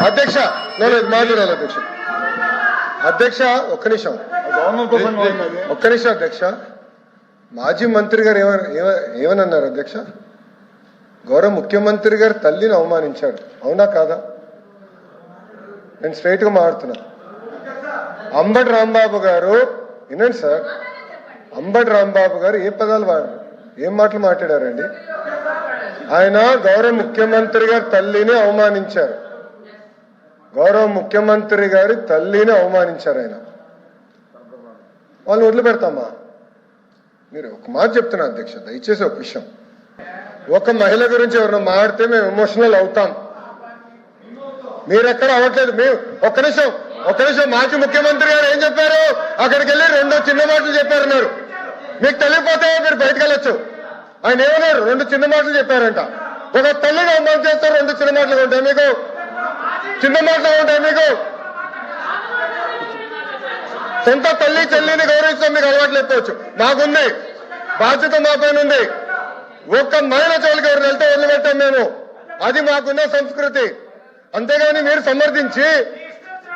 అధ్యక్ష నేను మాట్లాడాలి అధ్యక్ష. అధ్యక్ష ఒక్క నిమిషం. ఒక్క నిమిషం అధ్యక్ష. మాజీ మంత్రి గారు ఏమని ఏమ- ఏమనన్నారు అధ్యక్ష? గౌరవ ముఖ్యమంత్రి గారు తల్లిని అవమానించాడు. అవునా కాదా? నేను స్ట్రైట్గా మాట్లాడుతున్నా. అంబటి రాంబాబు గారు వినండి సార్. అంబటి రాంబాబు గారు ఏ పదాలు వాడారు ఏం మాటలు మాట్లాడారండి? ఆయన గౌరవ ముఖ్యమంత్రి గారి తల్లిని అవమానించారు. గౌరవ ముఖ్యమంత్రి గారి తల్లిని అవమానించారు ఆయన. వాళ్ళని వదిలిపెడతామా? మీరు ఒక మాట చెప్తున్నా అధ్యక్ష దయచేసి ఒక విషయం. ఒక మహిళ గురించి ఎవరైనా మాడితే మేము ఎమోషనల్ అవుతాం. మీరు ఎక్కడ అవ్వట్లేదు? మేము ఒక్క నిమిషం ఒక్క నిమిషం. మాజీ ముఖ్యమంత్రి గారు ఏం చెప్పారు? అక్కడికి వెళ్ళి రెండు చిన్న మాటలు చెప్పారన్నారు. మీకు తెలియకపోతే మీరు బయటకు వెళ్ళొచ్చు. ఆయన ఏమన్నారు? రెండు చిన్న మాటలు చెప్పారంట. ఒక తల్లిని అవమానం చేస్తారు రెండు చిన్న మాటలు ఉంటాయి. మీకు చిన్న మాటలు ఉంటాయి మీకు? సొంత తల్లి చెల్లిని గౌరవించడం మీకు అలవాటు లేకపోవచ్చు మాకుంది. బాధ్యత మా పైన ఉంది. ఒక్క మహిళ చోలికి ఎవరు వెళ్తే వదిలిపెట్టాం మేము. అది మాకున్న సంస్కృతి. అంతేగాని మీరు సమర్థించి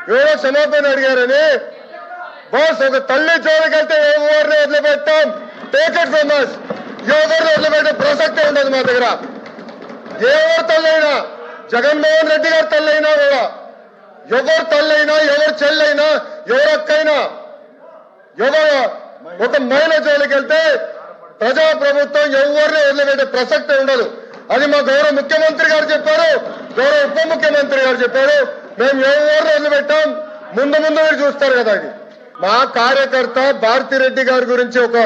ఎవరో క్షమాపణ అడిగారని బాస్ ఒక తల్లి జోలికి వెళ్తే ఎవరిని వదిలిపెట్టాం? Take it from us. ఎవరిని వదిలిపెట్టే ప్రసక్తే ఉండదు మా దగ్గర. ఎవరు తల్లైనా జగన్మోహన్ రెడ్డి గారి తల్లైనా కూడా. ఎవరు తల్లైనా ఎవరు చెల్లైనా ఎవరు అక్కైనా ఎవరు ఒక మహిళ జోలికి వెళ్తే ప్రజా ప్రభుత్వం ఎవరిని వదిలిపెట్టే ప్రసక్తి ఉండదు. అది మా గౌరవ ముఖ్యమంత్రి గారు చెప్పారు. గౌరవ ఉప ముఖ్యమంత్రి గారు చెప్పారు. మేము ఎవరిని వదిలిపెట్టాం? ముందు ముందు మీరు చూస్తారు కదా అది మా కార్యకర్త భారతిరెడ్డి గారి గురించి ఒక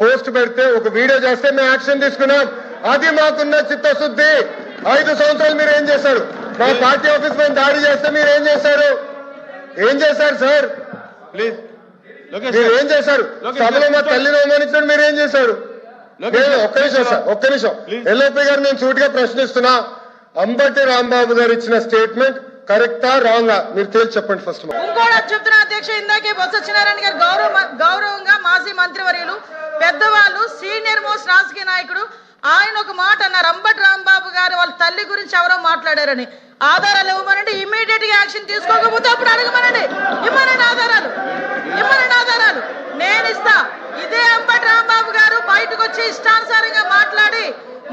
పోస్ట్ పెడితే ఒక వీడియో చేస్తే మేము యాక్షన్ తీసుకున్నాం. అది మాకున్న చిత్తశుద్ధి. ఐదు సంవత్సరాలు మీరు ఏం చేశారు? మా పార్టీ ఆఫీస్ పైన దాడి చేస్తే మీరు ఏం చేశారు? ఏం చేశారు సార్? ప్లీజ్ మీరు. ఏం చేశారు? సభలో మా తల్లిని అవమానించడం మీరు ఏం చేశారు? నేను ఒక్క నిమిషం సార్ ఒక్క నిమిషం. ఎల్ఓపి గారు నేను సూటిగా ప్రశ్నిస్తున్నా. అంబటి రాంబాబు గారు ఇచ్చిన స్టేట్మెంట్ కరెక్టా రాంగా? మీరు తేల్చి చెప్పండి ఫస్ట్ ఇంకోటి చెప్తున్న అధ్యక్ష ఇందాకే బొత్స సత్యనారాయణ గారు గౌరవ గౌరవంగా మాజీ మంత్రివర్యులు పెద్దవాళ్ళు సీనియర్ మోస్ట్ రాజకీయ నాయకుడు ఆయన ఒక మాట అన్నారు. అంబటి రాంబాబు తల్లి గురించి ఎవరో మాట్లాడారని. ఆధారాలు ఇవ్వమనండి ఇమీడియట్గా యాక్షన్ తీసుకోకపోతే అప్పుడు అడగమనండి. ఇమ్మనండి ఆధారాలు. ఇమ్మనండి ఆధారాలు. నేను ఇస్తా. ఇదే అంబటి రాంబాబు గారు బయటకు వచ్చి ఇష్టానుసారంగా మాట్లాడి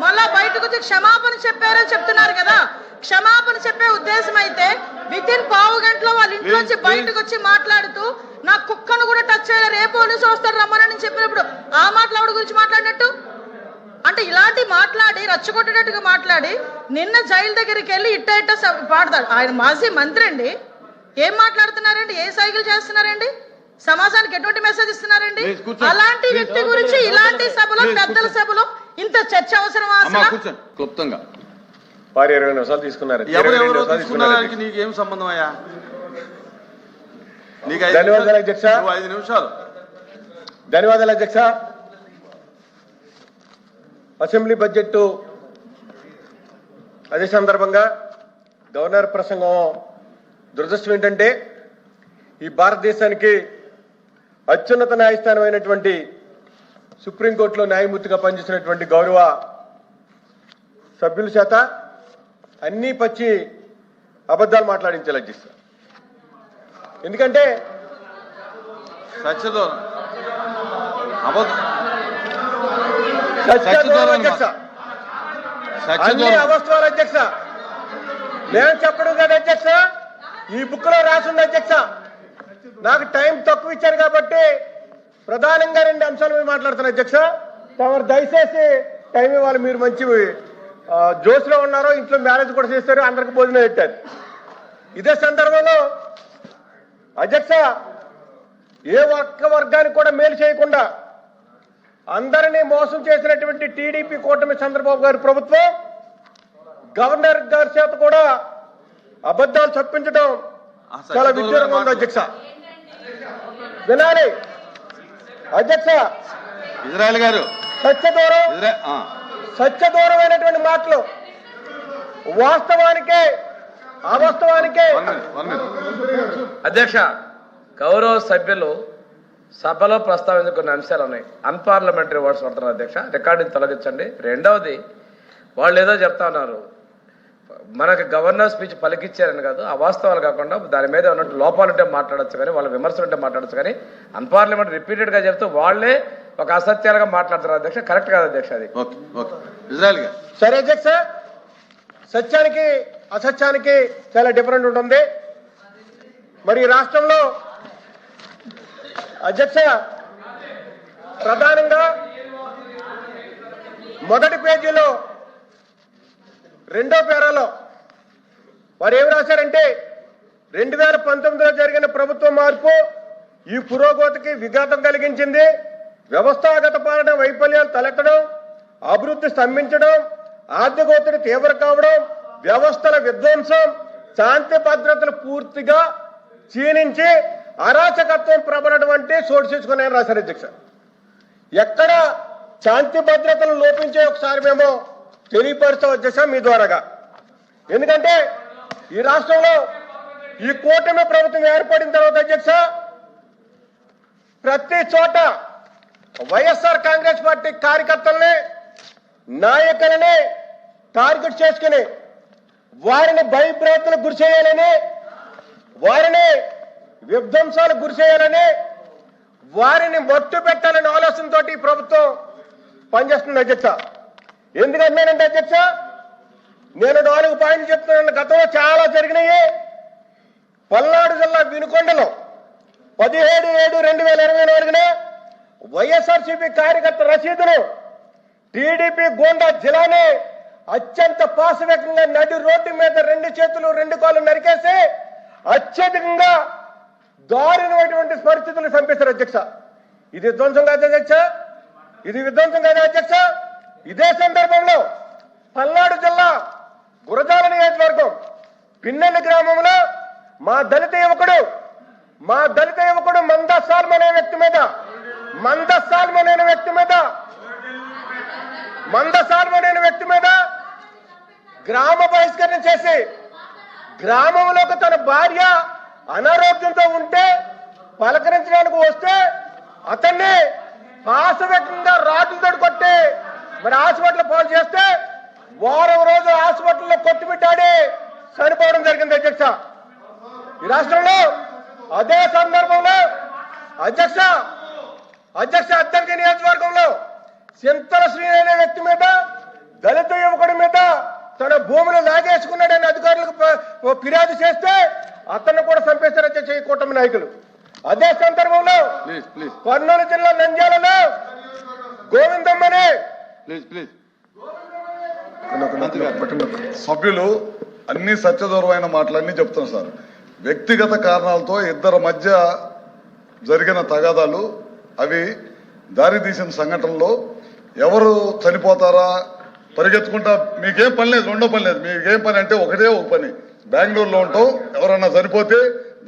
మళ్ళా బయటకు వచ్చి క్షమాపణ చెప్పారని చెప్తున్నారు కదా. క్షమాపణ చెప్పే ఉద్దేశం అయితే విత్ ఇన్ పావు గంటలో వాళ్ళ ఇంట్లోంచి బయటకు వచ్చి మాట్లాడుతూ నా కుక్కను కూడా టచ్ చేయలేరు ఏ పోలీసు వస్తారు రమ్మనని చెప్పినప్పుడు ఆ మాటలు ఆవిడ గురించి మాట్లాడినట్టు? అంటే ఇలాంటి మాట్లాడి రచ్చగొట్టేటట్టుగా మాట్లాడి నిన్న జైలు దగ్గరికి వెళ్ళి ఇట్ట ఇట్ట పాడతాడు. ఆయన మాజీ మంత్రి అండి. ఏం మాట్లాడుతున్నారండి? ఏ సైకిల్ చేస్తున్నారండి? సమాజానికి ఎటువంటి మెసేజ్ ఇస్తున్నారండి. అలాంటి వ్యక్తి గురించి ఇలాంటి సభలో పెద్దల. సభలో ఇంత చర్చ అవసరమా కూర్చోండి. క్లుప్తంగా. వారు ఇరవై నిమిషాలు తీసుకున్నారు. ఎవరెవరో నీకేం సంబంధం అయ్యా? నీకు ఐదు ధన్యవాదాలు, అధ్యక్ష. ఐదు నిమిషాలు. ధన్యవాదాలు అధ్యక్ష. అసెంబ్లీ బడ్జెట్ అదే సందర్భంగా గవర్నర్ ప్రసంగం దురదృష్టం ఏంటంటే ఈ భారతదేశానికి అత్యున్నత న్యాయస్థానం అయినటువంటి సుప్రీంకోర్టులో న్యాయమూర్తిగా పనిచేసినటువంటి గౌరవ సభ్యుల చేత అన్నీ పచ్చి అబద్ధాలు మాట్లాడించేలా అధ్యక్ష ఎందుకంటే సత్యదూరం అబద్ధం అధ్యక్ష అన్ని సత్యదూరం అవస్థలు అధ్యక్ష. నేను చెప్పడం కాదు అధ్యక్ష ఈ బుక్లో రాసింది అధ్యక్ష. నాకు టైం తక్కువ ఇచ్చారు కాబట్టి ప్రధానంగా రెండు అంశాల మీద మాట్లాడుతున్నా అధ్యక్ష. తమరు దయచేసి టైం ఇవ్వాలి మీరు మంచి జోష్లో ఉన్నారో ఇంట్లో మ్యారేజ్ కూడా చేస్తారు అందరికి భోజనం పెట్టారు. ఇదే సందర్భంలో అధ్యక్ష ఏ ఒక్క వర్గానికి కూడా మేలు చేయకుండా అందరినీ మోసం చేసినటువంటి టీడీపీ కూటమి చంద్రబాబు గారి ప్రభుత్వం గవర్నర్ గారి చేత కూడా అబద్ధాలు చెప్పించడం చాలా విడ్డూరంగా ఉంది. అధ్యక్ష. వినాలి. అధ్యక్ష. ఇజ్రాయెల్ గారు. సత్యదూరం. సత్యదూరమైనటువంటి మాటలు వాస్తవానికే అవాస్తవానికే. అధ్యక్ష గౌరవ సభ్యులు సభలో ప్రస్తావించిన కొన్ని అంశాలు ఉన్నాయి. అన్పార్లమెంటరీ వర్డ్స్ పడుతున్నారు అధ్యక్ష. రికార్డుని తొలగించండి. రెండవది వాళ్ళు ఏదో చెప్తా ఉన్నారు. మనకి గవర్నర్ స్పీచ్ పలికిచ్చారని కాదు అవాస్తవాలు కాకుండా దాని మీద ఉన్నట్టు లోపాలు ఉంటే మాట్లాడొచ్చు కానీ వాళ్ళ విమర్శలు ఉంటే మాట్లాడొచ్చు కానీ అన్పార్లమెంట్ రిపీటెడ్గా చెప్తూ వాళ్ళే ఒక అసత్యాలుగా మాట్లాడతారు అధ్యక్ష. కరెక్ట్ కాదు అధ్యక్ష అది. సరే అధ్యక్ష సత్యానికి అసత్యానికి చాలా డిఫరెంట్ ఉంటుంది. మరి ఈ రాష్ట్రంలో అధ్యక్ష ప్రధానంగా మొదటి పేజీలో రెండో పేరాలో వారు ఏం రాశారంటే రెండు వేల పంతొమ్మిదిలో జరిగిన ప్రభుత్వ మార్పు ఈ పురోగతికి విఘాతం కలిగించింది. వ్యవస్థాగత పాలన వైఫల్యాలు తలెత్తడం అభివృద్ధి స్తంభించడం ఆర్థిక ఒత్తిడి తీవ్ర కావడం వ్యవస్థల విధ్వంసం శాంతి భద్రతలు పూర్తిగా క్షీణించి అరాచకత్వం ప్రబలటువంటి అంటే చోటు చేసుకున్నాయని రాశారు అధ్యక్ష? ఎక్కడ శాంతి భద్రతలు లోపించే ఒకసారి మేము తెలియపరుస్తాం అధ్యక్ష మీ ద్వారాగా. ఎందుకంటే ఈ రాష్ట్రంలో ఈ కూటమి ప్రభుత్వం ఏర్పడిన తర్వాత అధ్యక్ష ప్రతి చోట వైఎస్ఆర్ కాంగ్రెస్ పార్టీ కార్యకర్తల్ని నాయకులని టార్గెట్ చేసుకుని వారిని భయభ్రాంతులకు గురి చేయాలని వారిని విధ్వంసాలకు గురి చేయాలని వారిని మట్టు పెట్టాలనే ఆలోచనతో ఈ ప్రభుత్వం పనిచేస్తుంది అధ్యక్ష. ఎందుకంటున్నానంటే అధ్యక్ష నేను నాలుగు పాయింట్లు చెప్తున్నాను. గతంలో చాలా జరిగినాయి. పల్నాడు జిల్లా వినుకొండలో పదిహేడు ఏడు రెండు వేల ఇరవై నాలుగున వైఎస్ఆర్సీపీ కార్యకర్త రసీదును టీడీపీ గోండా జిల్లానే అత్యంత పాశవేకంగా నడి రోడ్డు మీద రెండు చేతులు రెండు కాళ్ళు నరికేసి అత్యధికంగా దారుణమైనటువంటి పరిస్థితులు చంపేశారు అధ్యక్ష. ఇది విధ్వంసం కాదు అధ్యక్ష ఇది విధ్వంసం కాదు అధ్యక్ష. ఇదే సందర్భంలో పల్నాడు జిల్లా గురజాల నియోజకవర్గం పిన్నెల్లి గ్రామంలో మా దళిత యువకుడు మా దళిత యువకుడు మంద సాల్మ్ అనే వ్యక్తి మీద మంద సాల్మ్ అనే వ్యక్తి మీద మంద అనే వ్యక్తి మీద గ్రామ బహిష్కరణ చేసి గ్రామంలోకి తన భార్య అనారోగ్యంతో ఉంటే పలకరించడానికి వస్తే అతన్ని పాశవికంగా రాడ్లతో కొట్టి మరి హాస్పిటల్ పాలు చేస్తే వారం రోజు హాస్పిటల్లో కొట్టుమిట్టాడి చనిపోవడం జరిగింది అధ్యక్ష. ఈ రాష్ట్రంలో అదే సందర్భంలో అధ్యక్ష అధ్యక్ష అద్దెకి నియోజకవర్గంలో చింతల శ్రీ అనే వ్యక్తి మీద దళిత యువకుడి మీద తన భూమిని లాగేసుకున్నాడని అధికారులకు ఫిర్యాదు చేస్తే అతన్ని కూడా అధ్యక్ష ఈ కూటమి నాయకులు. అదే సందర్భంలో ప్లీజ్ ప్లీజ్ కర్నూలు జిల్లా నంద్యాలలో గోవిందమ్మని సభ్యులు అన్ని సత్యదూరమైన మాటలన్నీ చెప్తున్నారు సార్. వ్యక్తిగత కారణాలతో ఇద్దరి మధ్య జరిగిన తగాదాలు అవి దారి తీసిన సంఘటనలో ఎవరు చనిపోతారా పరిగెత్తుకుంటా మీకేం పని లేదు రెండో పని లేదు. మీకేం పని అంటే ఒకటే ఒక పని. బెంగళూరులో ఉంటాం. ఎవరన్నా సరిపోతే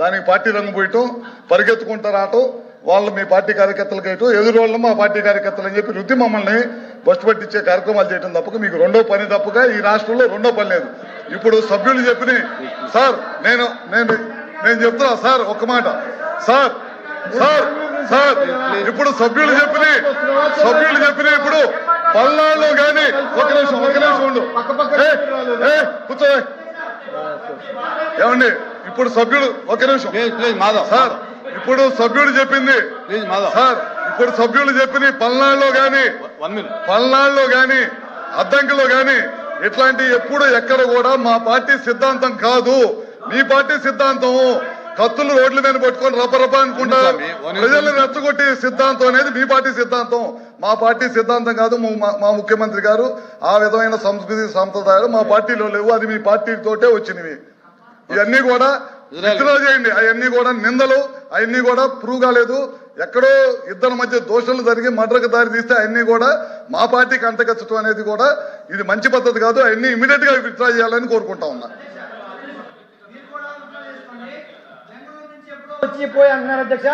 దానికి పార్టీ రంగు పోయటం పరిగెత్తుకుంటా రావటం వాళ్ళు మీ పార్టీ కార్యకర్తలకు వేయటం ఎదురు వాళ్ళు మా పార్టీ కార్యకర్తలు అని చెప్పి రుద్ది మమ్మల్ని బస్సు పట్టించే కార్యక్రమాలు చేయడం తప్పక. మీకు రెండో పని తప్పక. ఈ రాష్ట్రంలో రెండో పని లేదు. ఇప్పుడు సభ్యులు చెప్పిన సార్ నేను నేను నేను చెప్తున్నా. సార్ ఒక్క మాట. సార్ సార్ సార్ ఇప్పుడు సభ్యులు చెప్పిన సభ్యులు చెప్పిన ఇప్పుడు పల్నాడులో కానీ ఒక నిమిషం ఒక నిమిషం ఉండు. కూర్చో ఏమండి ఇప్పుడు సభ్యులు ఒక నిమిషం. Please please Madhav. సార్ ఇప్పుడు సభ్యుడు చెప్పింది. ప్లీజ్ మాధవ్. సార్ ఇప్పుడు సభ్యులు చెప్పిన పల్నాడులో గాని పల్నాడులో గాని అద్దంకిలో గాని ఇట్లాంటి ఎప్పుడు ఎక్కడ కూడా మా పార్టీ సిద్ధాంతం కాదు. మీ పార్టీ సిద్ధాంతం కత్తులు రోడ్ల మీద పట్టుకొని రపరప అనుకుంటా స్వామి, ఓ నిమిషం. ప్రజల్ని రెచ్చగొట్టి సిద్ధాంతం అనేది మీ పార్టీ సిద్ధాంతం. మా పార్టీ సిద్ధాంతం కాదు మా- ముఖ్యమంత్రి గారు ఆ విధమైన సంస్కృతి సాంప్రదాయాలు మా పార్టీలో లేవు అది మీ పార్టీతోటే వచ్చినవి. ఇవన్నీ కూడా విత్డ్రా చేయండి. అవన్నీ కూడా నిందలు అవన్నీ కూడా ప్రూవ్ కాలేదు ఎక్కడో ఇద్దరి మధ్య దోషాలు జరిగి మర్డర్కి దారి తీస్తే అవన్నీ కూడా మా పార్టీకి అంతకచ్చటం అనేది కూడా ఇది మంచి పద్ధతి కాదు. అవన్నీ ఇమీడియట్గా విత్డ్రా చేయాలని కోరుకుంటా ఉన్నా. వచ్చిపోయి అంటున్నారు అధ్యక్ష.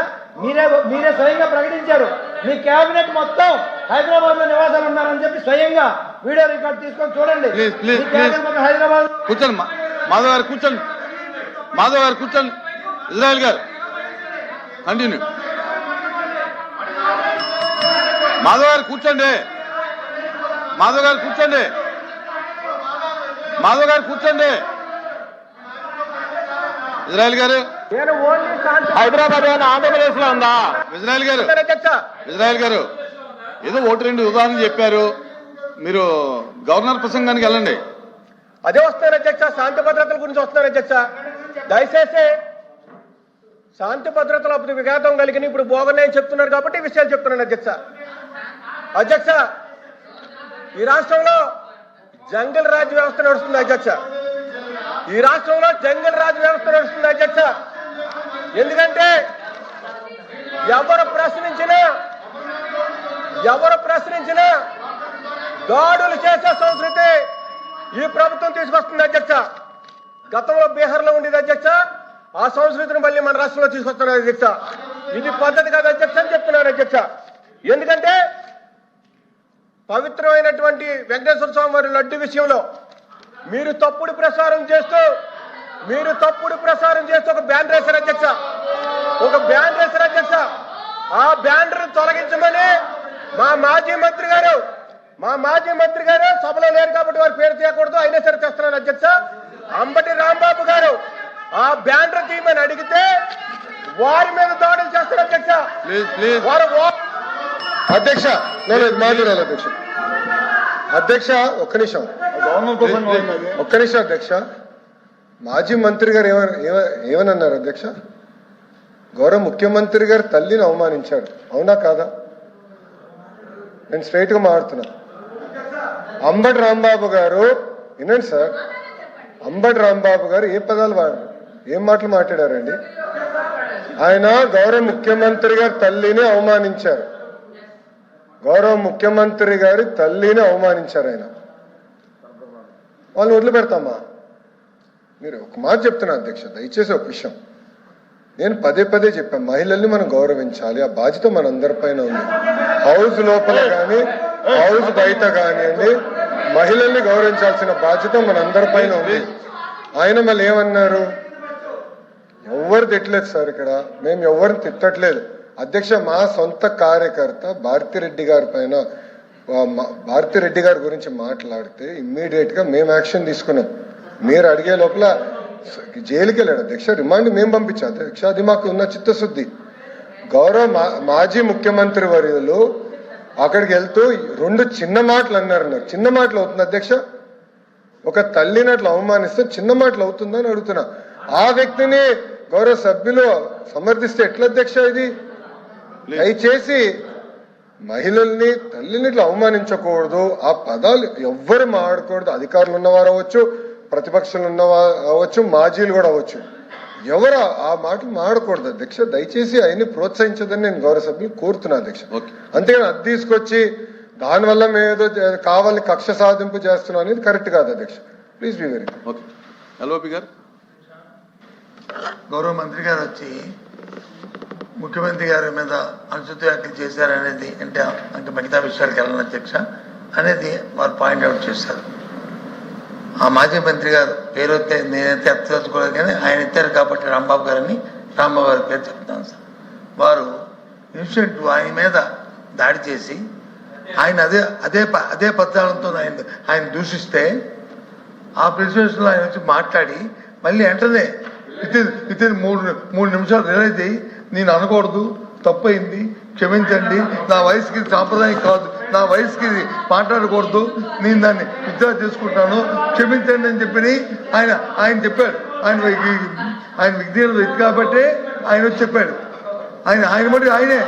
మీరే మీరే స్వయంగా ప్రకటించారు. మీ కేబినెట్ మొత్తం హైదరాబాద్లో నివాసాలు ఉన్నారని చెప్పి స్వయంగా వీడియో రికార్డ్ తీసుకొని చూడండి. హైదరాబాద్ కూర్చోండి మాధవ్ గారు కూర్చోండి. మాధవ్ గారు కూర్చోండి. ఇజ్రాయల్ గారు కంటిన్యూ మాధవ్ గారు కూర్చోండి. మాధవ్ గారు కూర్చోండి. మాధవ్ గారు కూర్చోండి. ఇజ్రాయల్ గారు. హైదరాబాద్ ఏమైనా ఆంధ్రప్రదేశ్లో ఉందా? ఇజ్రాయల్ గారు. అధ్యక్ష ఇజ్రాయల్ గారు ఏదో ఒకటి రెండు ఉదాహరణలు చెప్పారు. మీరు గవర్నర్ ప్రసంగానికి వెళ్ళండి. అదే వస్తున్నారు అధ్యక్ష శాంతి భద్రతల గురించి వస్తున్నారు అధ్యక్ష దయచేసి శాంతి భద్రతల అప్పుడు విఘాతం కలిగిన ఇప్పుడు బాగున్నాయని చెప్తున్నారు కాబట్టి ఈ విషయాలు చెప్తున్నాను అధ్యక్ష అధ్యక్ష ఈ రాష్ట్రంలో జంగల్ రాజ్ వ్యవస్థ నడుస్తుంది అధ్యక్ష ఈ రాష్ట్రంలో జంగల్ రాజ్ వ్యవస్థ నడుస్తుంది అధ్యక్ష ఎందుకంటే ఎవరు ప్రశ్నించినా ఎవరు ప్రశ్నించినా దాడులు చేసే సంస్కృతి ఈ ప్రభుత్వం తీసుకొస్తుంది అధ్యక్ష. గతంలో బీహార్లో ఉండేది అధ్యక్ష. ఆ సంస్కృతిని మళ్ళీ మన రాష్ట్రంలో తీసుకొస్తున్నారు అధ్యక్ష. ఇది పద్ధతి కాదు అధ్యక్ష అని చెప్తున్నాను అధ్యక్ష. ఎందుకంటే పవిత్రమైనటువంటి వెంకటేశ్వర స్వామి వారి లడ్డు విషయంలో మీరు తప్పుడు ప్రసారం చేస్తూ మీరు తప్పుడు ప్రసారం చేస్తూ ఒక బ్యాన్ వేశారు అధ్యక్ష. ఒక బ్యాన్ వేశారు అధ్యక్ష. ఆ బ్యానర్ తొలగించమని మా మాజీ మంత్రి గారు మా మాజీ మంత్రి గారు సభలో లేరు కాబట్టి వారి పేరు తీయకూడదు అయినా సరే తెస్తున్నాను అధ్యక్ష. అంబటి రాంబాబు గారు ఆ బ్యానర్ తీయమని అడిగితే వారి మీద దాడులు చేస్తారు అధ్యక్ష. ప్లీజ్ ప్లీజ్ వారు అధ్యక్ష నేను ఇది మాట్లాడాలి అధ్యక్ష. అధ్యక్ష ఒక్క నిమిషం. ఒక్క నిమిషం అధ్యక్ష. మాజీ మంత్రి గారు ఏమని ఏమ- ఏమని అన్నారు అధ్యక్ష? గౌరవ ముఖ్యమంత్రి గారు తల్లిని అవమానించాడు. అవునా కాదా? నేను స్ట్రైట్గా గా అంబటి రాంబాబు గారు వినండి సార్ అంబటి రాంబాబు గారు ఏ పదాలు వాడారు ఏం మాటలు మాట్లాడారండి? ఆయన గౌరవ ముఖ్యమంత్రి గారి తల్లిని అవమానించారు. గౌరవ ముఖ్యమంత్రి గారి తల్లిని అవమానించారు ఆయన. వాళ్ళు వదిలిపెడతామా? మీరు ఒక మాట చెప్తున్నా అధ్యక్ష దయచేసి ఒక విషయం. నేను పదే పదే చెప్పాను మహిళల్ని మనం గౌరవించాలి ఆ బాధ్యత మనందరిపైన ఉంది. హౌస్ లోపల కానీ హౌస్ బయట కానివ్వండి మహిళల్ని గౌరవించాల్సిన బాధ్యత మనందరిపైన ఉంది. ఆయన మళ్ళీ ఏమన్నారు? ఎవరు తిట్టలేదు సార్ ఇక్కడ మేము ఎవరిని తిట్టట్లేదు. అధ్యక్ష మా సొంత కార్యకర్త భారతిరెడ్డి గారి పైన భారతిరెడ్డి గారి గురించి మాట్లాడితే ఇమ్మీడియట్గా మేము యాక్షన్ తీసుకున్నాం. మీరు అడిగే లోపల జైలుకి వెళ్ళాడు అధ్యక్ష రిమాండ్ మేము పంపించాం. అధ్యక్ష అది మాకు ఉన్న చిత్తశుద్ధి. గౌరవ మా- మాజీ ముఖ్యమంత్రి వర్యులు అక్కడికి వెళ్తూ రెండు చిన్న మాటలు అన్నారు నాకు. చిన్న మాటలు అవుతుంది అధ్యక్ష. ఒక తల్లిని అట్లా అవమానిస్తే చిన్న మాటలు అవుతుందని అడుగుతున్నా. ఆ వ్యక్తిని గౌరవ సభ్యులు సమర్థిస్తే ఎట్లా అధ్యక్ష ఇది? దయచేసి మహిళల్ని తల్లిని ఇట్లా అవమానించకూడదు. ఆ పదాలు ఎవ్వరు మాడకూడదు అధికారులు ఉన్నవారు అవ్వచ్చు ప్రతిపక్షాలు ఉన్నవారు అవ్వచ్చు మాజీలు కూడా అవ్వచ్చు. ఎవరు ఆ- మాటలు మాడకూడదు అధ్యక్ష. దయచేసి ఆయన్ని ప్రోత్సహించదని నేను గౌరవ సభ్యులు కోరుతున్నా అధ్యక్ష. ఓకే. అంతేగాని అది తీసుకొచ్చి దానివల్ల మేము ఏదో చే- కావాలని కక్ష సాధింపు చేస్తున్నాం అనేది కరెక్ట్ కాదు అధ్యక్ష. Please be very okay. LOP గారు? గౌరవ మంత్రి గారు వచ్చి ముఖ్యమంత్రి గారి మీద అనుచిత వ్యాఖ్యలు చేశారనేది అంటే ఇంకా మిగతా విషయాలకు వెళ్ళను అధ్యక్ష అనేది వారు పాయింట్ అవుట్ చేశారు. ఆ మాజీ మంత్రి గారు పేరు అయితే నేనైతే ఎత్తదలుచుకోలేదు కానీ ఆయన ఎత్తారు కాబట్టి రాంబాబు గారని రాంబాబు గారి పేరు చెప్తాను సార్. వారు ఇన్సిడెంట్ ఆయన మీద దాడి చేసి ఆయన అదే అదే ప- అదే పద్యాలతో ఆయన ఆయన దూషిస్తే ఆ ప్రెసిడెన్స్లో ఆయన వచ్చి మాట్లాడి మళ్ళీ వెంటనే విత్ విత్ ఇన్ మూడు మూడు నిమిషాలు రిలైజ్ అయ్యి నేను అనకూడదు తప్పు అయింది క్షమించండి. నా వయసుకి సాంప్రదాయం కాదు. నా వయసుకి మాట్లాడకూడదు నేను దాన్ని విత్డ్రా చేసుకుంటాను. క్షమించండి అని చెప్పి ఆయన ఆయన చెప్పాడు. ఆయన ఆయన విజ్ఞాన వ్యక్తి కాబట్టి ఆయన వచ్చి చెప్పాడు. ఆయన ఆయన మటుకు ఆయనే.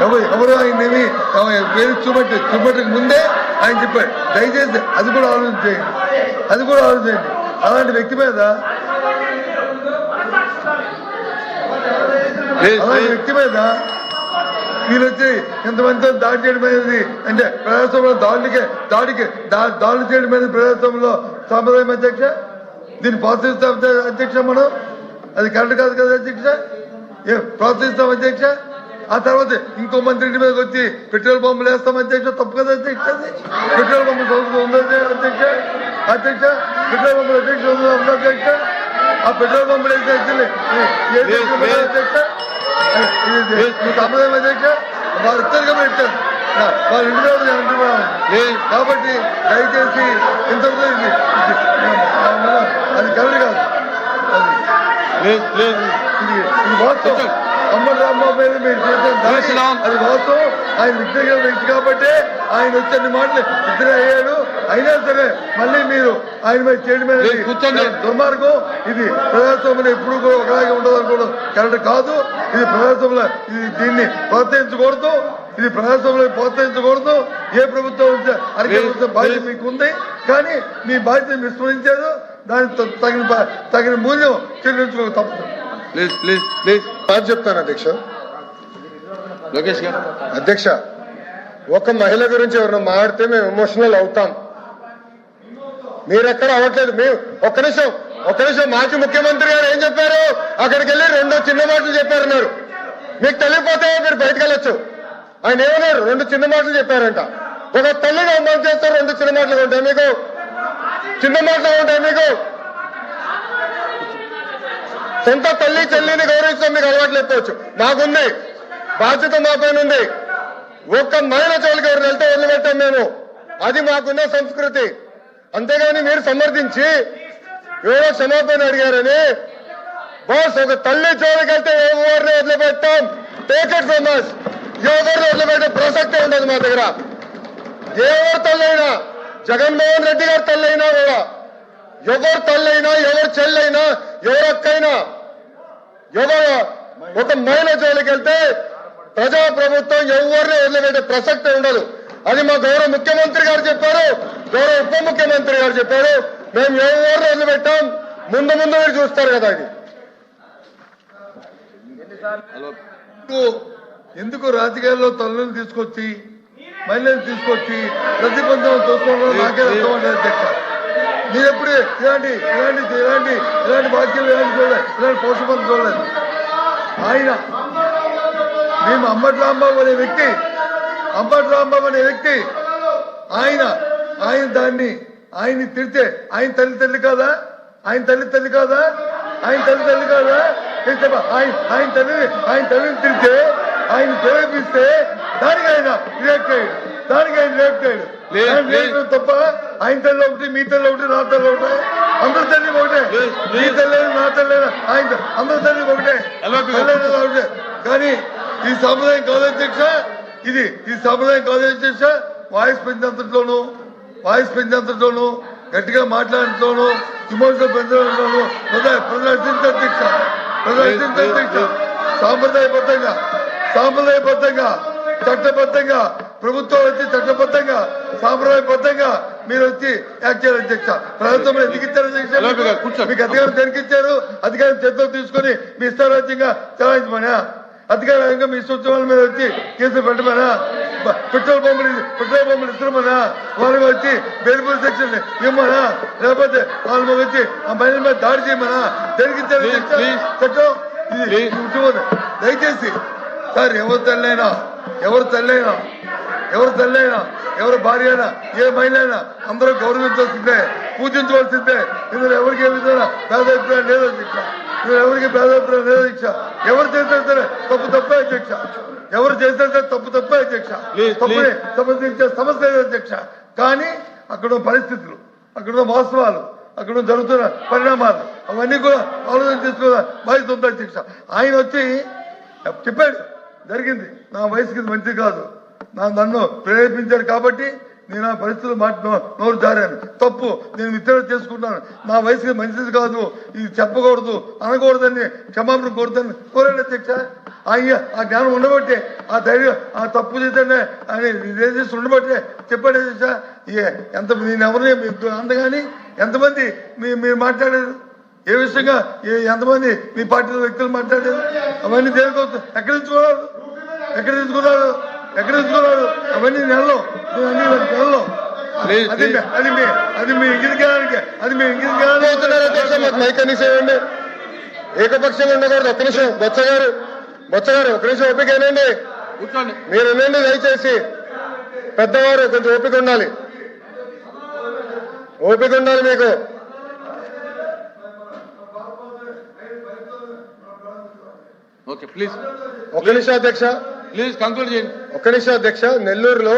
ఎవరు ఎవరు ఆయన ఏమి పేరు చూపెట్టి చూపెట్టక ముందే ఆయన చెప్పాడు. దయచేసి అది కూడా ఆలోచించేయండి. అది కూడా ఆలోచించండి అలాంటి వ్యక్తి మీద అలాంటి వ్యక్తి మీద వీళ్ళు వచ్చి ఇంతమందితో దాడి చేయడం అనేది అంటే ప్రజాస్వామ్యంలో దాడికి దాడికి దాడులు చేయడం అనేది ప్రజాస్వామ్యంలో సాంప్రదాయం అధ్యక్ష దీన్ని ప్రోత్సహిస్తాం అధ్యక్ష మనం అది కరెక్ట్ కాదు కదా అధ్యక్ష ఏ ప్రోత్సహిస్తాం అధ్యక్ష ఆ తర్వాత ఇంకో మంత్రి ఇంటి మీదకి వచ్చి పెట్రోల్ బాంబులు వేస్తాం అధ్యక్ష తప్పు కదా అధ్యక్ష పెట్రోల్ బాంబు సంస్థ ఉందా అధ్యక్ష అధ్యక్ష పెట్రోల్ బాంబులు అధ్యక్ష ఉందా అధ్యక్ష ఆ పెట్రోల్ బాంబులు వేసే అధ్యక్ష ఇది సాంప్రదాయం అధ్యక్ష వారు ఇద్దరుగా పెట్టారు వాళ్ళ ఇంటి మీద నేను అంటున్నాను లేదు. కాబట్టి దయచేసి ఇంతవరకు అది కరెక్ట్ కాదు. ఇది వాస్తవం. అమ్మ రాంబాబు మీద మీరు చేసిన దాడి చేసినాం. అది వాస్తవం. ఆయన వ్యక్తిగత వ్యక్తి కాబట్టి ఆయన వచ్చే మాటలు ఇద్దరే అయ్యాడు అయినా సరే మళ్ళీ మీరు ఆయన మీద చేయడం మీద. దుర్మార్గం. ఇది ప్రజాస్వామ్యం ఎప్పుడు కూడా ఒకలాగే ఉండదు అనుకోవడం కరెక్ట్ కాదు. ఇది ప్రజాస్వామ్యంలో ఇది దీన్ని ప్రోత్సహించకూడదు. ఇది ప్రజాస్వామ్యంలో ప్రోత్సహించకూడదు. ఏ ప్రభుత్వం ఉంటే అరికల్సిన బాధ్యత. మీకు ఉంది కానీ మీ బాధ్యత విస్మరించారు దానికి త- తగిన తగిన మూల్యం చెల్లించుకోక తప్పదు. Please please please. బాగా చెప్తాను అధ్యక్ష. లోకేష్ గారు. అధ్యక్ష ఒక మహిళ గురించి ఎవరైనా మాట్లాడితే మేము ఎమోషనల్ అవుతాం. మీరెక్కడ అవ్వట్లేదు. మేము ఒక్క నిమిషం ఒక నిమిషం మాజీ ముఖ్యమంత్రి గారు ఏం చెప్పారు? అక్కడికి వెళ్ళి రెండు చిన్న మాటలు చెప్పారన్నారు. మీకు తెలియపోతే మీరు బయటకు వెళ్ళొచ్చు. ఆయన ఏమన్నారు? రెండు చిన్న మాటలు చెప్పారంట. ఒక తల్లిగా అమలు చేస్తారు? రెండు చిన్న మాటలు ఉంటాయి మీకు. చిన్న మాటలు ఉంటాయి మీకు. సొంత తల్లి చెల్లిని గౌరవించడం మీకు అలవాటు లేకపోవచ్చు మాకుంది. బాధ్యత మా పైన ఉంది. ఒక్క మహిళ చోలికి ఎవరు వెళ్తే వదిలిపెట్టాం మేము. అది మాకున్న సంస్కృతి. అంతేగాని మీరు సమర్థించి ఎవరో సమాపణ అడిగారని. బాస్ ఒక తల్లి జోలికి ఎవరిని వదిలిపెట్టాం టేక్ ఇట్ ఫ్రమ్ us. ఎవరిని వదిలిపెట్టే ప్రసక్తే ఉండదు మా దగ్గర. ఎవరు తల్లైనా జగన్మోహన్ రెడ్డి గారి తల్లైనా కూడా ఎవరు తల్లైనా ఎవరు చెల్లైనా ఎవరు అక్కైనా ఎవరు ఒక మహిళ జోలికెళ్తే ప్రజా ప్రభుత్వం ఎవరిని వదిలిపెట్టే ప్రసక్తే ఉండదు. అది మా గౌరవ ముఖ్యమంత్రి గారు చెప్పారు గౌరవ ఉప ముఖ్యమంత్రి గారు చెప్పారు. మేము ఎవరిని వదిలిపెట్టాం ముందు ముందు మీరు చూస్తారు కదా ఇది ఎందుకు రాజకీయాల్లో తల్లులను తీసుకొచ్చి మహిళలను తీసుకొచ్చి ప్రతిబంధం చూసుకోవడం నాకే అర్థం ఉండదు అధ్యక్ష. మీరు ఎప్పుడు ఇలాంటి ఇలాంటి ఇలాంటి ఇలాంటి వాక్యాలు ఇలాంటి చూడలేదు ఇలాంటి పోషకాలు చూడలేదు. ఆయన మేము అంబటి రాంబాబు అనే వ్యక్తి అంబటి రాంబాబు అనే వ్యక్తి ఆయన ఆయన దాన్ని ఆయన్ని తిడితే ఆయన తల్లి తల్లి కాదా? ఆయన తల్లి తల్లి కాదా? ఆయన తల్లి తల్లి కాదా? ఆయన ఆయన తల్లిని ఆయన తల్లిని తిడితే ఆయన ప్రేరేపిస్తే దానికి ఆయన రియాక్ట్ అయ్యాడు దానికి ఆయన రియాక్ట్ అయ్యాడు తప్ప ఆయన తల్లి ఒకటి మీ తల్లి ఒకటి నా తల్లి ఒకటే. అందరి తల్లి ఒకటే. మీ. తల్లి నా తల్లి ఆయన అందరి తల్లి ఒకటే. తల్లి ఒకటే కానీ ఈ సాంప్రదాయం కాదు అధ్యక్ష. ఇది ఈ సాంప్రదాయం కాదు అధ్యక్ష. వాయిస్ పెంచేంతట్లోనూ వాయిస్ పెంచేంతట్లోనూ గట్టిగా మాట్లాడటంలోనూ ఇమోషనల్ పెంచడంలోనూ ప్రదర్శించ ప్రదర్శించ సాంప్రదాయబద్ధంగా సాంప్రదాయబద్ధంగా చట్టబద్ధంగా ప్రభుత్వం వచ్చి చట్టబద్ధంగా సాంప్రదాయబద్ధంగా మీరు వచ్చి యాక్ట్ చేయాలి అధ్యక్ష ప్రభుత్వం ఎందుకు ఇచ్చారు అధ్యక్ష. మీకు అధికారం దేనికి ఇచ్చారు అధికారం చేతిలో తీసుకొని మీ ఇష్టారాజ్యంగా చలాయించమనా? అధికారంగా మీ సూచనల మీద వచ్చి కేసులు పెట్టమనా? పెట్రోల్ పంపులు పెట్రోల్ పంపులు ఇస్తున్నామనా వాళ్ళకి వచ్చి బెయిల్పూర్ సెక్షన్ ఇవ్వమనా లేకపోతే వాళ్ళ వచ్చి ఆ మహిళల మీద దాడి చేయమనా? please. చట్టం. దయచేసి సార్ ఎవరు తల్లైనా ఎవరు తల్లైనా ఎవరు తల్లైనా ఎవరు భార్య అయినా ఏ మహిళ అయినా అందరూ గౌరవించాల్సిందే పూజించవలసిందే. ఇందులో ఎవరికి ఏ విధంగా భేదాభిప్రాయం లేదు అధ్యక్ష ఎవరికి భేదాభిప్రాయం లేదు అధ్యక్ష ఎవరు చేసినా సరే తప్పు తప్పే అధ్యక్ష. ఎవరు చేసినా సరే తప్పు తప్పే అధ్యక్ష. సమర్థించే సమస్య లేదు అధ్యక్ష? కానీ అక్కడ పరిస్థితులు అక్కడ వాస్తవాలు అక్కడ జరుగుతున్న పరిణామాలు అవన్నీ కూడా ఆలోచన చేసుకోవాలి బాధ్యత ఉంది అధ్యక్ష. ఆయన వచ్చి చెప్పాడు జరిగింది. నా వయసుకి మంచిది కాదు. నా నన్ను ప్రేరేపించారు కాబట్టి నేను ఆ పరిస్థితులు మాట నోరు జారాను. తప్పు నేను విత్తనం చేసుకున్నాను నా వయసుకి మంచిది కాదు. ఇది చెప్పకూడదు అనకూడదని క్షమాపణ కోరుతాను కోరాడు అధ్యక్ష. ఆయన ఆ జ్ఞానం ఉండబట్టే ఆ ధైర్యం ఆ తప్పు చేతనే ఆయన చేసి ఉండబట్టే చెప్పాడు అధ్యక్ష. ఏ- ఎంత నేను ఎవరిని అందగాని ఎంతమంది మీ మీరు మాట్లాడారు? ఏ విషయంగా ఏ ఎంతమంది మీ పార్టీ వ్యక్తులు మాట్లాడారు? అవన్నీ దేనికోసం? ఎక్కడ తీసుకున్నారు ఎక్కడ తీసుకున్నారు ఎక్కడ తీసుకున్నారు అవన్నీ నెలలో. అన్ని నెలలో. అది మీ- అది మీ అది మీ ఇంగిలికానికి అది మీ అధ్యక్ష మాకు ఏకపక్షంగా ఉండకూడదు ఒక్క నిమిషం. బొత్స గారు బొత్స గారు ఒక్క నిమిషం ఓపిక ఏనండి మీరు వినండి దయచేసి. పెద్దవారు కొంచెం ఓపిక ఉండాలి. ఓపిక ఉండాలి మీకు. Okay please. ఒక నిమిషం అధ్యక్ష. ప్లీజ్ కంక్లూడ్ చేయండి. ఒక్క నిమిషం అధ్యక్ష నెల్లూరులో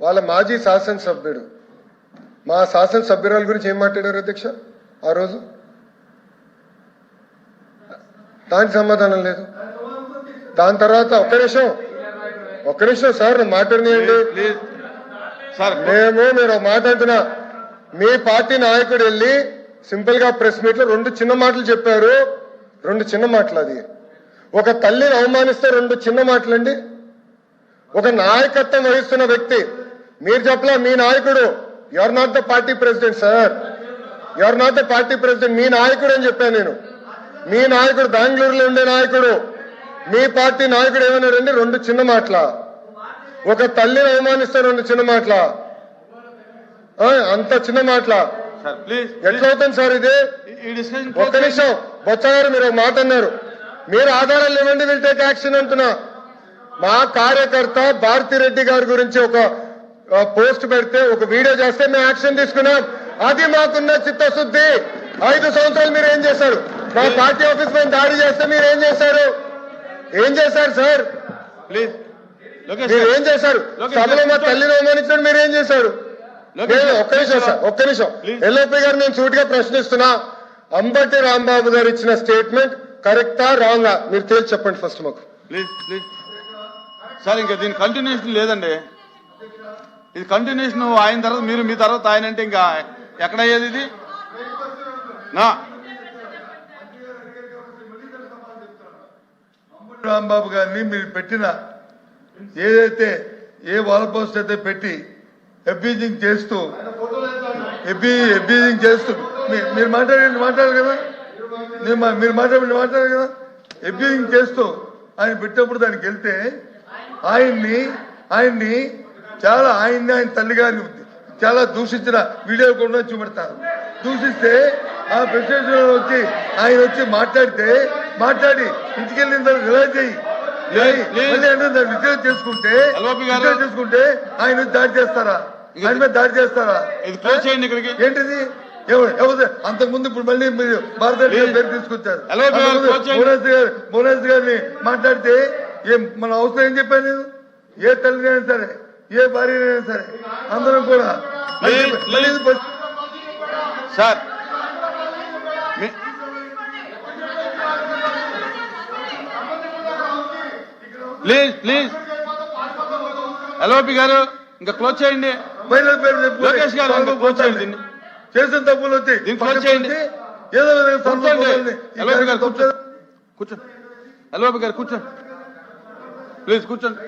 వాళ్ళ మాజీ శాసనసభ్యుడు మా శాసనసభ్యురాల గురించి ఏం మాట్లాడారు అధ్యక్ష ఆ రోజు? దానికి సమాధానం లేదు. దాని తర్వాత ఒక్క నిమిషం ఒక్క నిమిషం సార్ మాట్లాడినాయండి. మేము మీరు ఒక మాట అంటున్నా మీ పార్టీ నాయకుడు వెళ్ళి సింపుల్గా ప్రెస్ మీట్లో రెండు చిన్న మాటలు చెప్పారు. రెండు చిన్న మాటలు అది. ఒక తల్లిని అవమానిస్తే రెండు చిన్న మాటలండి. ఒక నాయకత్వం వహిస్తున్న వ్యక్తి మీరు చెప్పలా మీ నాయకుడు are not the party president sir are not the party president మీ నాయకుడు అని చెప్పాను నేను. మీ నాయకుడు బెంగళూరులో ఉండే నాయకుడు మీ పార్టీ నాయకుడు ఏమన్నాడండి రెండు చిన్న మాటల. ఒక తల్లిని అవమానిస్తే రెండు చిన్న మాటల. అంత చిన్న మాటల. సార్ ప్లీజ్ ఎట్లా అవుతుంది సార్ ఇది? ఒక్క నిమిషం. బొత్స గారు మీరు ఒక మాట అన్నారు. మీరు ఆధారాలు ఇవ్వండి విల్ టేక్ యాక్షన్ అంటున్నా. మా కార్యకర్త భారతిరెడ్డి గారి గురించి ఒక పోస్ట్ పెడితే ఒక వీడియో చేస్తే మేము యాక్షన్ తీసుకున్నాం. అది మాకున్న చిత్తశుద్ధి. ఐదు సంవత్సరాలు మీరు ఏం చేశారు? మా పార్టీ ఆఫీస్ పైన దాడి చేస్తే మీరు ఏం చేశారు? ఏం చేశారు సార్? ప్లీజ్ మీరు. ఏం చేశారు? సభలో మా తల్లిని అవమానించడం మీరు ఏం చేశారు? ఒక్క నిమిషం సార్ ఒక్క నిమిషం. ఎల్ఓపి గారు నేను సూటిగా ప్రశ్నిస్తున్నా. అంబటి రాంబాబు గారు ఇచ్చిన స్టేట్మెంట్ కరెక్టా రాంగా? మీరు తేల్చి చెప్పండి ఫస్ట్ మాకు. Please please. సార్ ఇంకా దీని కంటిన్యూషన్ లేదండి. ఇది కంటిన్యూషన్ ఆయన తర్వాత మీరు మీ తర్వాత ఆయన అంటే ఇంకా ఎక్కడ అయ్యేది ఇది? నా. రాంబాబు గారిని మీరు పెట్టిన ఏదైతే ఏ వాల్ పోస్ట్ అయితే పెట్టి అబ్యూజింగ్ చేస్తూ ఎబ్బీ అబ్యూజింగ్ చేస్తూ మీ- మీరు మాట్లాడండి మాట్లాడారు కదా? నేను మీరు మాట్లాడండి మాట్లాడారు కదా? అబ్యూజింగ్ చేస్తూ ఆయన పెట్టినప్పుడు దానికి వెళ్తే ఆయన్ని ఆయన్ని చాలా ఆయన్ని ఆయన తల్లి గారిని చాలా దూషించిన వీడియో కూడా చూపెడతారు దూషిస్తే ఆ ప్రెసిడెంట్ వచ్చి ఆయన వచ్చి మాట్లాడితే మాట్లాడి ఇంటికి వెళ్ళిన తర్వాత రిలైజ్ చేయి విత్డ్రా చేసుకుంటే చేసుకుంటే ఆయన దాడి చేస్తారా? ఆయన మీద దాడి చేస్తారా? ఏంటిది? అంతకుముందు ఇప్పుడు మళ్ళీ మీరు భారతదేశ. పేరు తీసుకొచ్చారు. మోనాజ్ గారు మోనాజ్ గారిని మాట్లాడితే ఏం మన అవసరం ఏం చెప్పాను నేను? ఏ తల్లినైనా సరే ఏ భార్యనైనా సరే అందరం కూడా సార్ ప్లీజ్ ప్లీజ్. ఎల్ఓపి గారు ఇంకా క్లోజ్ చేయండి. మహిళల పేరు చెప్పి. లోకేష్ గారు క్లోజ్ చేయండి. చేసిన తప్పులు వచ్చి దీన్ని క్లోజ్ చేయండి. ఏదో విధంగా కూర్చోండి గారు కూర్చోండి ప్లీజ్ కూర్చోండి.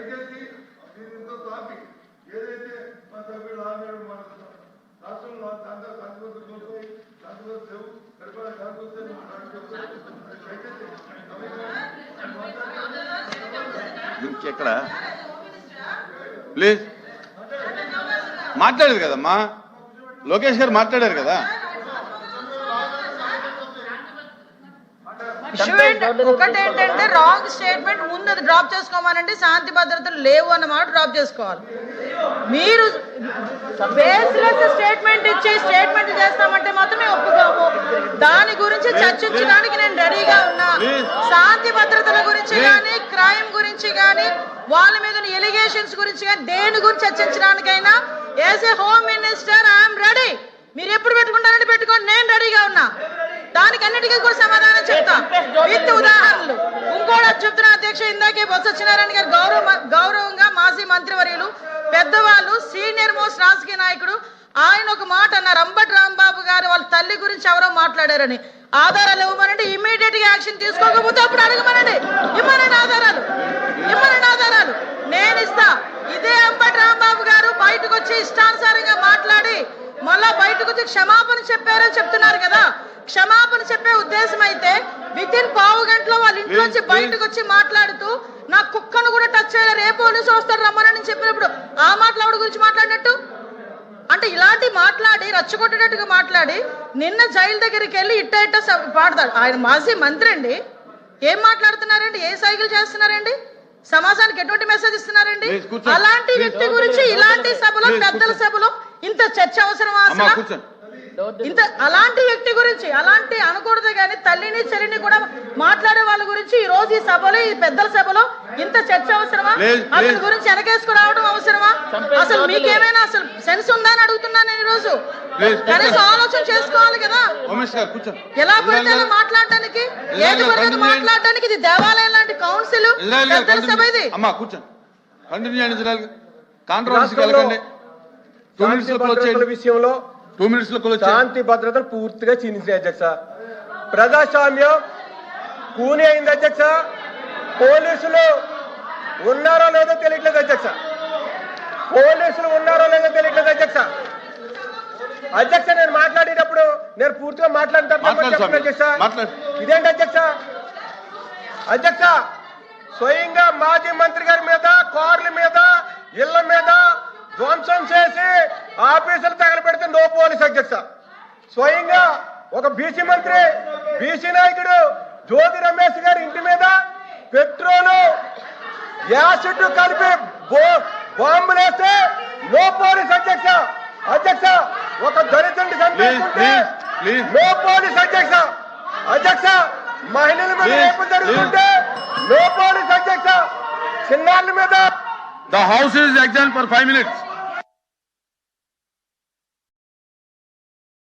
ఇంకెక్కడ? ప్లీజ్. మాట్లాడేది కదమ్మా? లోకేష్ గారు మాట్లాడారు కదా. ఇష్యూ ఏంటి- ఒకటి ఏంటంటే రాంగ్ స్టేట్మెంట్ ముందు అది డ్రాప్ చేసుకోమనండి శాంతి భద్రతలు లేవు అన్నమాట డ్రాప్ చేసుకోవాలి. మీరు బేస్లెస్ స్టేట్మెంట్ ఇచ్చి స్టేట్మెంట్ చేస్తామంటే మాత్రమే ఒప్పుకోము. దాని గురించి చర్చించడానికి నేను రెడీగా ఉన్నా. శాంతి భద్రతల గురించి. కానీ క్రైమ్ గురించి కానీ వాళ్ళ మీద ఎలిగేషన్స్ గురించి కానీ దేని గురించి చర్చించడానికైనా as a home minister I'm ready మీరు ఎప్పుడు పెట్టుకుంటారంటే పెట్టుకోండి. నేను రెడీగా ఉన్నా. దానికి అన్నిటికీ కూడా సమాధానం చెప్తా. విత్ ఉదాహరణలు. ఇంకోటి చెప్తున్న అధ్యక్ష ఇందాకే బొత్స సత్యనారాయణ గారు గౌరవ గౌరవంగా మాజీ మంత్రివర్యులు పెద్దవాళ్ళు సీనియర్ మోస్ట్ రాజకీయ నాయకుడు ఆయన ఒక మాట అన్నారు. అంబటి రాంబాబు గారు వాళ్ళ తల్లి గురించి ఎవరో మాట్లాడారని. ఆధారాలు ఇవ్వమనండి. ఇమీడియట్గా యాక్షన్ తీసుకోకపోతే అప్పుడు అడగమనండి. ఇమ్మనండి ఆధారాలు. ఇమ్మనండి ఆధారాలు. నేను ఇస్తా. ఇదే అంబటి రాంబాబు గారు బయటకు వచ్చి ఇష్టానుసారంగా మాట్లాడి మళ్ళా బయటకు వచ్చి క్షమాపణ చెప్పారని చెప్తున్నారు కదా. క్షమాపణ చెప్పే ఉద్దేశం అయితే విత్ ఇన్ పావు గంటలో వాళ్ళ ఇంట్లోంచి బయటకు వచ్చి మాట్లాడుతూ నా కుక్కను కూడా టచ్ చేయలేరు ఏ పోలీసు వస్తాడు రమ్మనని చెప్పినప్పుడు ఆ మాట్లాడు గురించి మాట్లాడినట్టు? అంటే ఇలాంటి మాట్లాడి రచ్చగొట్టేటట్టుగా మాట్లాడి నిన్న జైలు దగ్గరికి వెళ్ళి ఇట్ట ఇట్ట పాడతాడు ఆయన మాజీ మంత్రి అండి. ఏం మాట్లాడుతున్నారండి? ఏ సైకిల్ చేస్తున్నారండి? సమాజానికి ఎటువంటి మెసేజ్ ఇస్తున్నారండి. అలాంటి వ్యక్తి గురించి ఇలాంటి సభలో పెద్దల. సభలో ఇంత చర్చ అవసరమా అమ్మా అసలు ఇంత అలాంటి వ్యక్తి గురించి అలాంటి అనకూడదు కానీ తల్లిని చెల్లిని కూడా మాట్లాడే వాళ్ళ గురించి ఈ రోజు ఈ సభలో ఈ పెద్దల సభలో ఇంత చర్చ అవసరమా? అతని. గురించి వెనకేసుకు రావడం అవసరమా? అసలు మీకేమైనా అసలు సెన్స్ ఉందా అని అడుగుతున్నాను నేను ఈ రోజు. కనీసం ఆలోచన చేసుకోవాలి కదా. ఎలా పడితే మాట్లాడడానికి ఇజ్రాయెల్ ఏది పడితే మాట్లాడడానికి ఇది దేవాలయం లాంటి కౌన్సిల్ పెద్దల సభ ఇది. కంటిన్యూ అమ్మా కూర్చోండి. కంటిన్యూ చేయండి భద్రతల చేయండి. విషయంలో టూ మినిట్స్లో శాంతి భద్రతలు పూర్తిగా క్షీణించినాయి అధ్యక్ష. ప్రజాస్వామ్యం కూని అయింది అధ్యక్ష. పోలీసులు ఉన్నారో లేదో తెలియట్లేదు అధ్యక్ష. పోలీసులు ఉన్నారో లేదో తెలియట్లేదు అధ్యక్ష. అధ్యక్ష నేను మాట్లాడేటప్పుడు నేను పూర్తిగా మాట్లాడిన మాట్లాడు స్వామి. అధ్యక్ష. ఇదేంటి అధ్యక్ష? అధ్యక్ష స్వయంగా మాజీ మంత్రి గారి మీద కార్ల మీద ఇళ్ళ మీద ధ్వంసం చేసి ఆఫీసులు తగలబెడితే నో పోలీస్ అధ్యక్ష స్వయంగా ఒక బీసీ మంత్రి బీసీ నాయకుడు జ్యోతి రమేష్ గారి ఇంటి మీద పెట్రోలు యాసిడ్ కలిపి బో- బాంబులు వేస్తే నో పోలీస్ అధ్యక్ష అధ్యక్ష ఒక please. నో పోలీస్ అధ్యక్ష అధ్యక్ష మహిళల మీద రేపు జరుగుతుంటే నో పోలీస్ అధ్యక్ష చిన్నారుల మీద the house is exam for five minutes